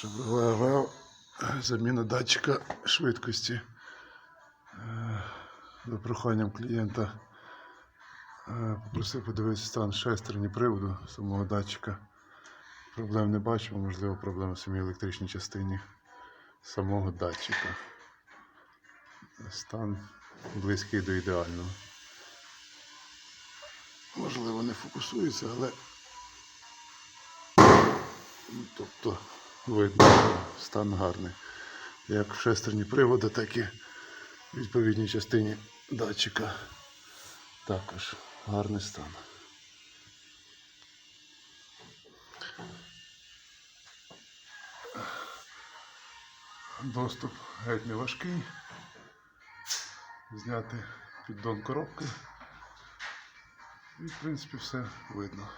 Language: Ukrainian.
ШВВ, заміна датчика швидкості. Е, За проханням клієнта е, попросив подивитися стан шестерні приводу самого датчика. Проблем не бачимо, можливо, проблема в самій електричній частині самого датчика. Стан близький до ідеального. Можливо, не фокусується, але Ну, Тобто видно, стан гарний. Як в шестерні приводи, так і в відповідній частині датчика також гарний стан. Доступ геть не важкий. Зняти піддон коробки. І в принципі все видно.